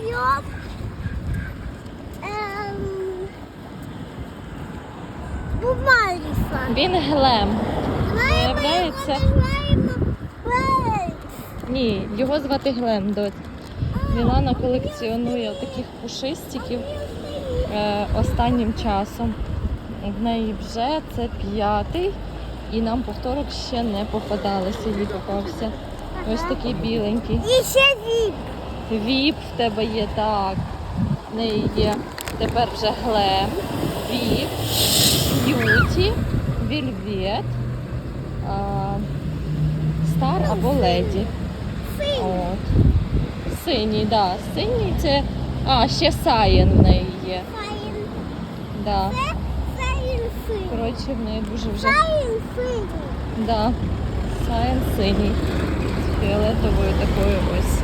живем эм, Бумалиса. Він глем. Виявляється, ні, його звати Глем. Доть. Мілана колекціонує таких пушистиків е, останнім часом. В неї вже це п'ятий, і нам повторок ще не попадалося, їй попався. Ось такий біленький. Еще вип. Віп в тебе є так. В неї є тепер вже глем, віп, б'юті, вільвет, стар або леді. От. Синій, да. Синій це. А, ще Саєн в неї є. Сайн. Да. Сайн сын. Коротше, в неї дуже вже. Сайн сын. Да. Саєн синій. З фіолетовою такою ось.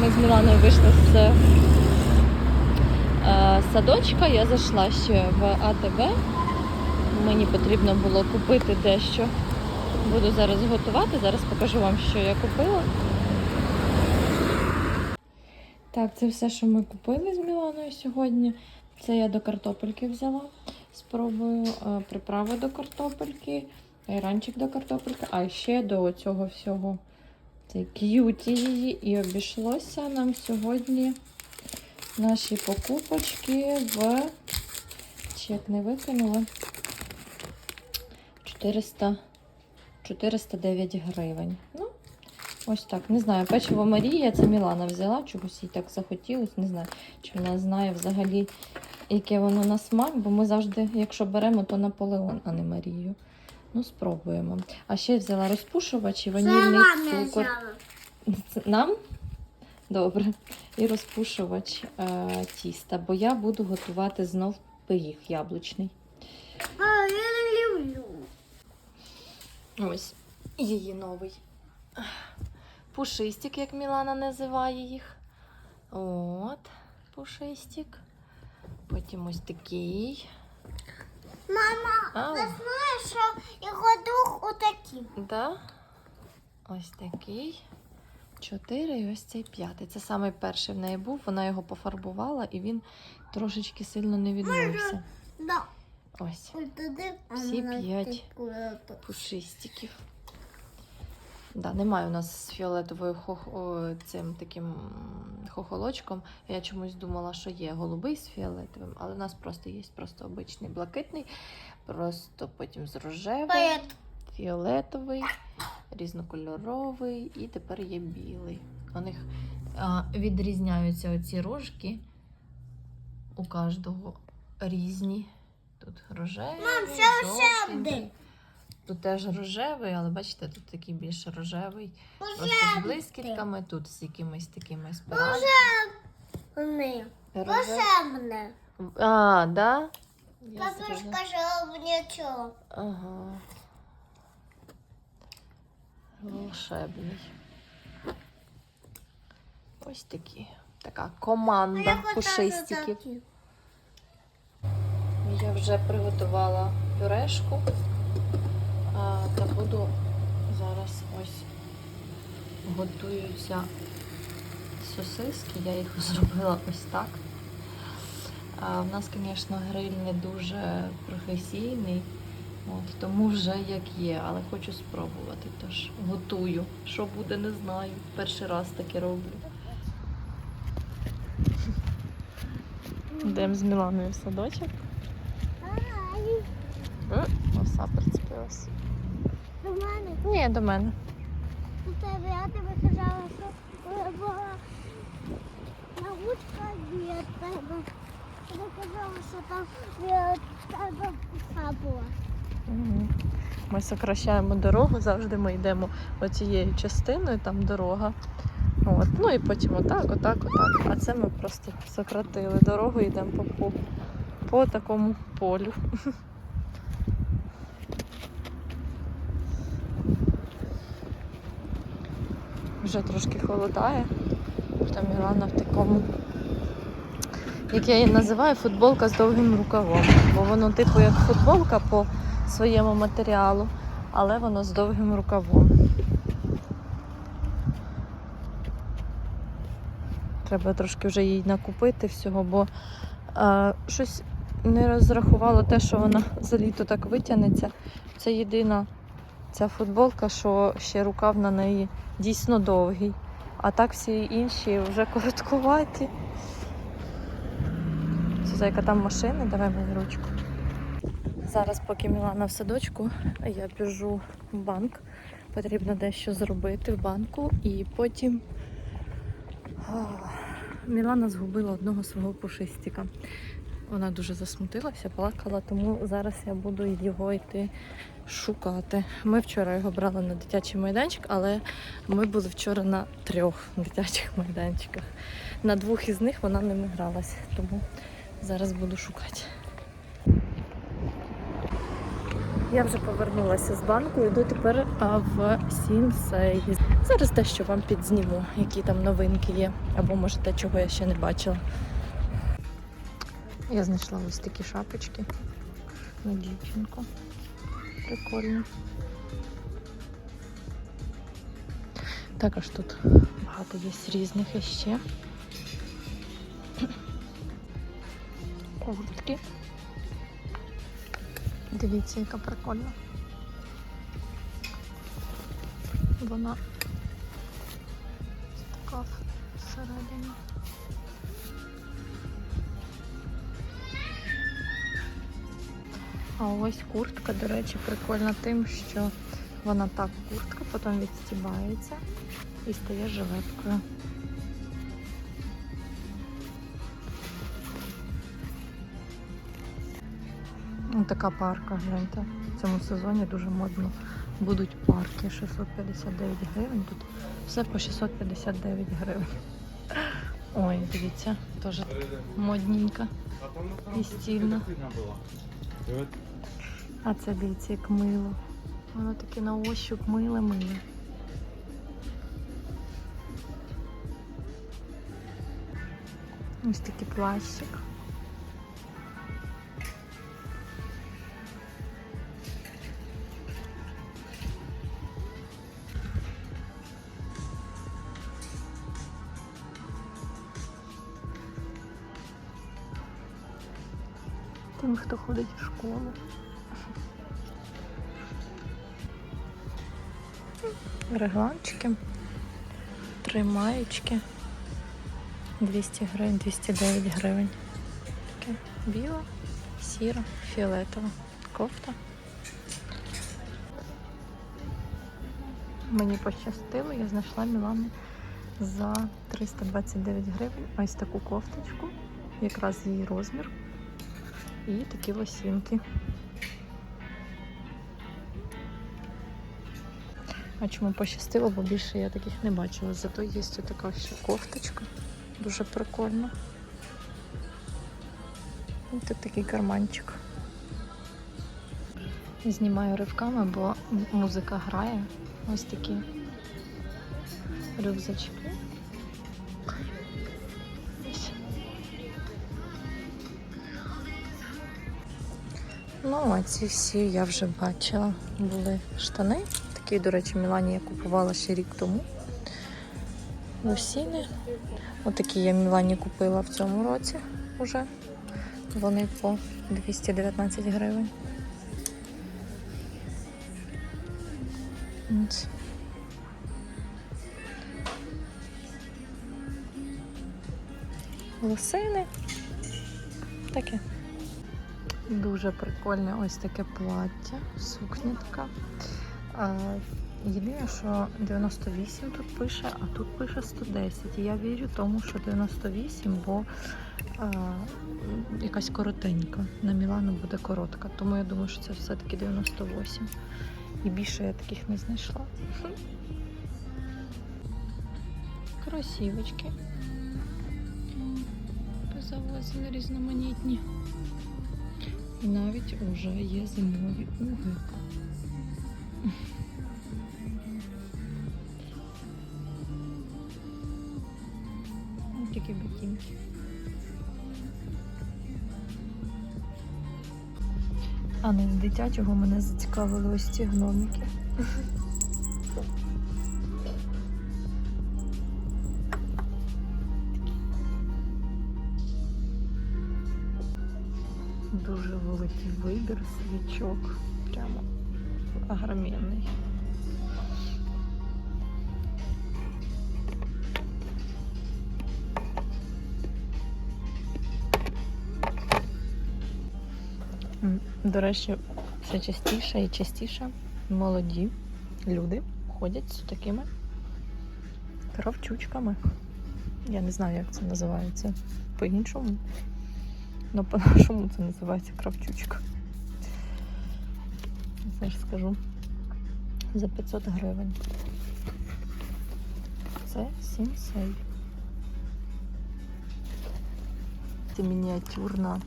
Ми з Міланою вийшли з е, садочка. Я зайшла ще в АТБ. Мені потрібно було купити дещо. Буду зараз готувати. Зараз покажу вам, що я купила. Так, це все, що ми купили з Міланою сьогодні. Це я до картопельки взяла. Спробую е, приправи до картопельки, айранчик до картопельки, а ще до цього всього. Це к'юті її. І обійшлося нам сьогодні наші покупочки в чек не викинули. 400, 409 гривень. Ну, ось так. Не знаю, печиво Марія, це Мілана взяла, чогось їй так захотілося. Не знаю, чи вона знає взагалі, яке воно на смак, бо ми завжди, якщо беремо, то Наполеон, а не Марію. Ну, спробуємо. А ще я взяла розпушувач і ванільний Сама цукор. взяла. Це Нам? Добре. І розпушувач е, тіста, бо я буду готувати знов пиріг яблучний. А, я не люблю. Ось її новий пушистик, як Мілана називає їх. От, пушистик. Потім ось такий. Мама, А, ти знаєш, що його дух отакий. да? Ось такий. Чотири і ось цей п'ятий. Це самий перший в неї був. Вона його пофарбувала і він трошечки сильно не відмився. Да. Ось. Ось. Всі п'ять. пушистиків. Да, немає у нас з фіолетовою хох... цим таким хохолочком. Я чомусь думала, що є голубий з фіолетовим, але у нас просто є просто обичний блакитний, просто потім з рожевим, фіолетовий, різнокольоровий і тепер є білий. У них а, відрізняються оці рожки у кожного різні. Тут рожевий. Мам, ще один. Тут теж рожевий, але бачите, тут такий більш рожевий. Просто з блискітками, тут з якимись такими спиральками. Волшебне. А, да? В нічого. Ага. Волшебний. Ось такі. Така команда пушистиків. Я вже приготувала пюрешку. А, буду зараз ось готуються сосиски. Я їх зробила ось так. А, в нас, звісно, гриль не дуже професійний, от, тому вже як є, але хочу спробувати. Тож готую. Що буде, не знаю. Перший раз таке роблю. Йдемо з Міланою в садочок. Ай, Оса прицепилась. До мене. Ні, до мене. До тебе, я тобі казала, що була научка від тебе. Ти казала, що там від тебе пуха була. Ми сокращаємо дорогу, завжди ми йдемо оцією частиною, там дорога. От. Ну і потім отак, отак, отак. А це ми просто сократили дорогу і йдемо по, по, по такому полю. Вже трошки холодає. Там Мілана в такому, як я її називаю, футболка з довгим рукавом. Бо воно типу як футболка по своєму матеріалу, але воно з довгим рукавом. Треба трошки вже їй накупити всього, бо е, щось не розрахувало те, що вона за літо так витягнеться. Це єдина ця футболка, що ще рукав на неї дійсно довгий. А так всі інші вже короткуваті. Зайка, там машини, давай мені ручку. Зараз, поки Мілана в садочку, я біжу в банк. Потрібно дещо зробити в банку і потім. А, Мілана згубила одного свого пушистика. Вона дуже засмутилася, плакала, тому зараз я буду його йти шукати. Ми вчора його брали на дитячий майданчик, але ми були вчора на трьох дитячих майданчиках. На двох із них вона не гралась, тому зараз буду шукати. Я вже повернулася з банку, йду тепер в Сінсей. Зараз дещо вам підзніму, які там новинки є, або може те, чого я ще не бачила. Я знайшла ось такі шапочки на дівчинку. Прикольно. Також тут багато є різних іще. Куртки. Дивіться, яка прикольна. Вона така всередині. А ось куртка, до речі, прикольна тим, що вона так куртка, потім відстібається і стає жилеткою. Ось така парка, гляньте. В цьому сезоні дуже модно будуть парки. 659 гривень. Тут все по 659 гривень. Ой, дивіться, теж модненько і стильно. А це дивіться, як мило. Воно таке на ощуп миле-миле. Ось такий плащик. Тим, хто ходить в школу. Регланчики, три маєчки, 200 гривень, 209 гривень. Таке біла, сіра, фіолетова кофта. Мені пощастило, я знайшла Мілану за 329 гривень. Ось таку кофточку, якраз її розмір. І такі лосінки. А чому пощастило, бо більше я таких не бачила. Зато є така ще кофточка. Дуже прикольна. І тут такий карманчик. Знімаю ривками, бо музика грає. Ось такі рюкзачки. Ну, а ці всі я вже бачила. Були штани. Такі, до речі, Мілані я купувала ще рік тому. Лосіни. Отакі я Мілані купила в цьому році вже. Вони по 219 гривень. Ось. Лосини. Таке. Дуже прикольне ось таке плаття, сукня. Єдине, що 98 тут пише, а тут пише 110. І я вірю тому, що 98, бо а, якась коротенька. На Мілану буде коротка. Тому я думаю, що це все-таки 98. І більше я таких не знайшла. Кросівочки. Позавозили різноманітні. І навіть уже є зимові уги. Ну, ось такі ботинки. А не з дитячого мене зацікавили ось ці гномики. Дуже великий вибір свічок. До речі, все частіше і частіше молоді люди ходять з такими кравчучками. Я не знаю, як це називається по-іншому. Ну, по-нашому це називається кравчучка. Це ж скажу. За 500 гривень. Це сінсей. Це мініатюрна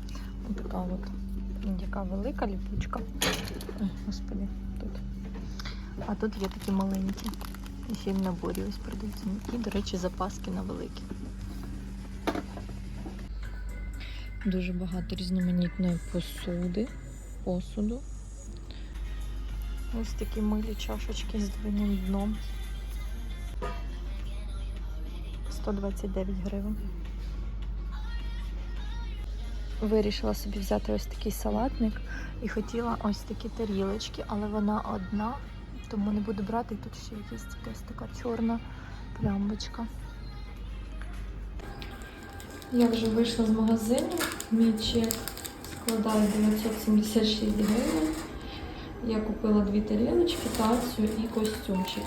така от, яка велика ліпучка. Ой, господи, тут. А тут є такі маленькі. І ще й в наборі ось продаються. І, до речі, запаски на великі. Дуже багато різноманітної посуди, посуду. Ось такі милі чашечки з двойним дном. 129 гривень. Вирішила собі взяти ось такий салатник і хотіла ось такі тарілочки, але вона одна, тому не буду брати. Тут ще якась якась така чорна плямбочка. Я вже вийшла з магазину, мій чек складає 976 гривень. Я купила дві тарілочки, тацію і костюмчик.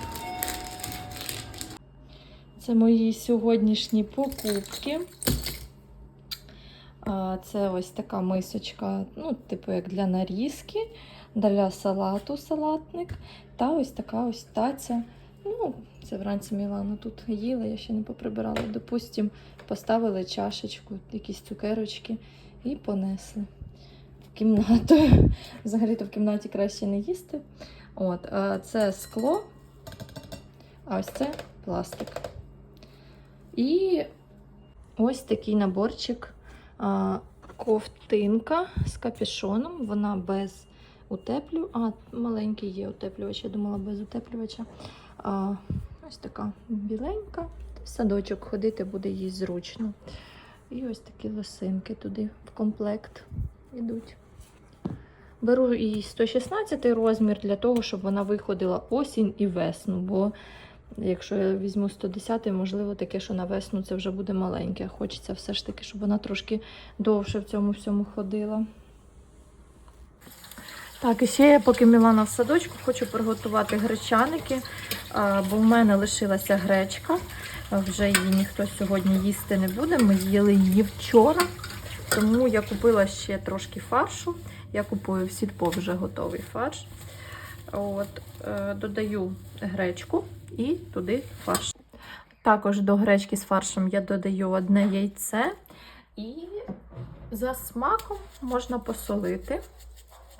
Це мої сьогоднішні покупки. Це ось така мисочка, ну, типу, як для нарізки, для салату салатник. Та ось така ось таця. Ну, це вранці Мілана тут їла, я ще не поприбирала. Допустим, поставили чашечку, якісь цукерочки і понесли в кімнату. Взагалі-то в кімнаті краще не їсти. От, це скло, а ось це пластик. І ось такий наборчик. Ковтинка з капюшоном. Вона без утеплю. А, маленький є утеплювач, я думала без утеплювача. А, ось така біленька. В садочок ходити буде їй зручно. І ось такі лосинки туди в комплект йдуть. Беру і 116 розмір для того, щоб вона виходила осінь і весну. Бо якщо я візьму 110, можливо, таке, що на весну це вже буде маленьке. Хочеться все ж таки, щоб вона трошки довше в цьому всьому ходила. Так, і ще я, поки Мілана в садочку, хочу приготувати гречаники, бо в мене лишилася гречка. Вже її ніхто сьогодні їсти не буде. Ми їли її вчора. Тому я купила ще трошки фаршу. Я купую в сільпо вже готовий фарш. От, е, додаю гречку і туди фарш. Також до гречки з фаршем я додаю одне яйце і за смаком можна посолити.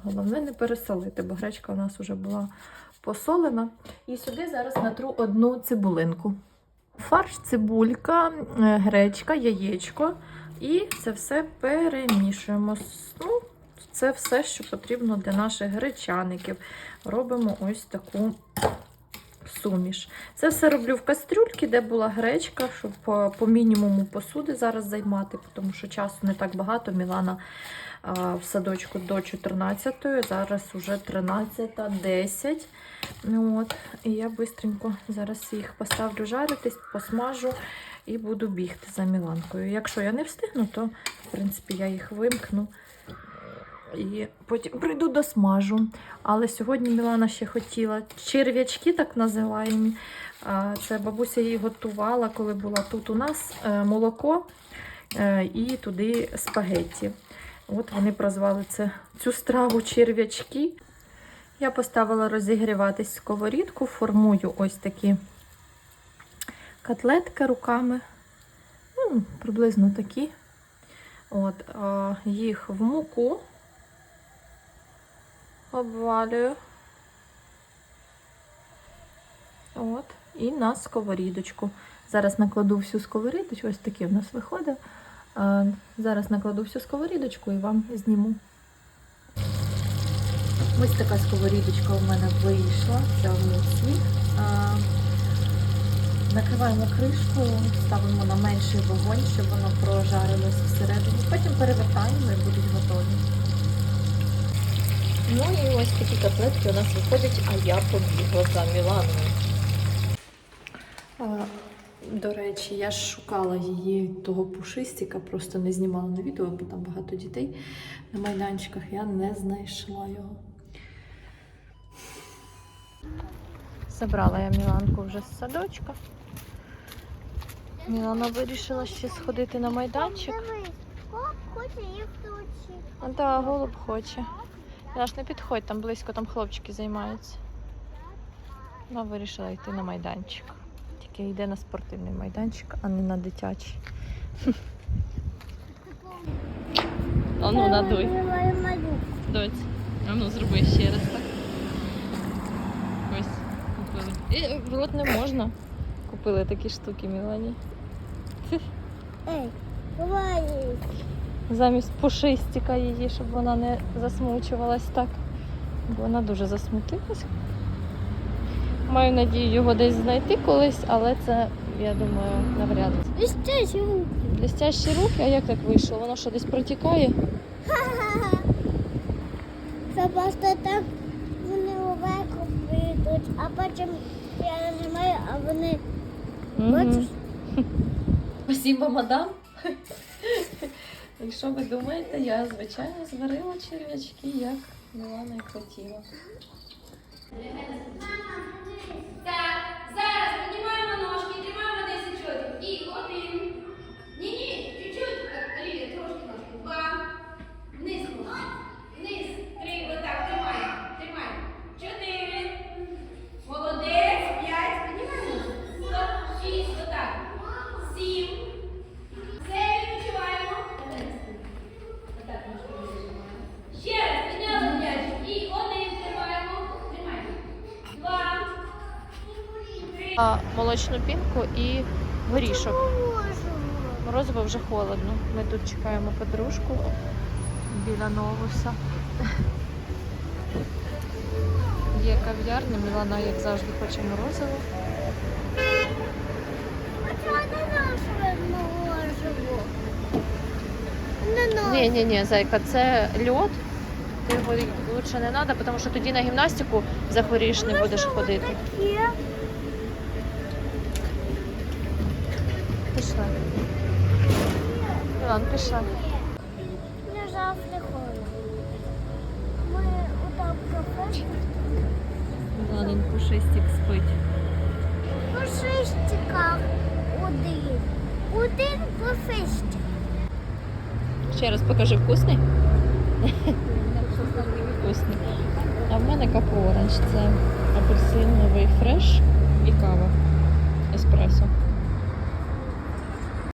Головне не пересолити, бо гречка у нас вже була посолена. І сюди зараз натру одну цибулинку. Фарш, цибулька, е, гречка, яєчко. І це все перемішуємо. Ну, це все, що потрібно для наших гречаників. Робимо ось таку суміш. Це все роблю в кастрюльці, де була гречка, щоб по, по мінімуму посуди зараз займати, тому що часу не так багато. Мілана а, в садочку до 14-ї, зараз вже 13.10. Ну, от, і я швидко зараз їх поставлю жаритись, посмажу і буду бігти за Міланкою. Якщо я не встигну, то в принципі я їх вимкну. І потім прийду до смажу. Але сьогодні Мілана ще хотіла черв'ячки, так називаємо. Це бабуся її готувала, коли була тут у нас е, молоко е, і туди спагетті. От вони прозвали це, цю страву черв'ячки. Я поставила розігріватись сковорідку, формую ось такі котлетки руками. Ну, приблизно такі. От, їх в муку обвалюю. От, і на сковорідочку. Зараз накладу всю сковорідочку, ось таке в нас виходить. Зараз накладу всю сковорідочку і вам зніму. Ось така сковорідочка у мене вийшла, вся в муці. Накриваємо кришкою, ставимо на менший вогонь, щоб воно прожарилось всередині. Потім перевертаємо і будуть готові. Ну і ось такі котлетки у нас виходять, а я побігла за Міланою. До речі, я ж шукала її того пушистика, просто не знімала на відео, бо там багато дітей на майданчиках. Я не знайшла його. Забрала я Міланку вже з садочка. Мілана вирішила ще сходити на майданчик. Коп хоче їх. А, голуб хоче. Наш не підходь, там близько, там хлопчики займаються. Вона вирішила йти на майданчик. Тільки йде на спортивний майданчик, а не на дитячий. А ну надуй. Доць. А ну зроби ще раз так. Ось. купили. І в рот не можна. Купили такі штуки Мілані. Ей, давай. Замість пушистика її, щоб вона не засмучувалась так. Бо вона дуже засмутилась. Маю надію його десь знайти колись, але це, я думаю, навряд. І ще сьогодні. Блістящі руки, а як так вийшло? Воно що десь протікає? Це просто так вони уверху прийдуть, а потім я нажимаю, а вони бачиш? Спасибо, мадам. Якщо ви думаєте, я звичайно зварила черв'ячки, як Мілана і хотіла. Так, зараз піднімаємо ножки, тримаємо 10 чотів. І один. Ні, ні, чуть-чуть. Так, Олівія, трошки ножки. Два. Вниз ножки. Вниз. Три. Отак, тримай. Тримай. Чотири. Молодець. П'ять. Піднімаємо ножки. Стоп. Шість. Отак. Сім. Все, відпочиваємо. Отак, ножки відпочиваємо. Ще раз. Підняли м'ячик. І один тримаємо. Тримаємо. Два. А, молочну пінку і горішок. Морозиво вже холодно. Ми тут чекаємо подружку біля новуса. Є кав'ярня, Мілана, як завжди, хоче морозиво. Ні, ні, ні, зайка, це льод. Ти його лучше не треба, тому що тоді на гімнастику захворієш, не будеш ходити. Є. Пішла. Мілан, пішла. Не завжди холодно. Ми у там кафе. Міланин пушистик спить. По шестиках один. Один по шести. Ще раз покажи вкусний. Вкусний. А в мене капу оранж. Це апельсиновий фреш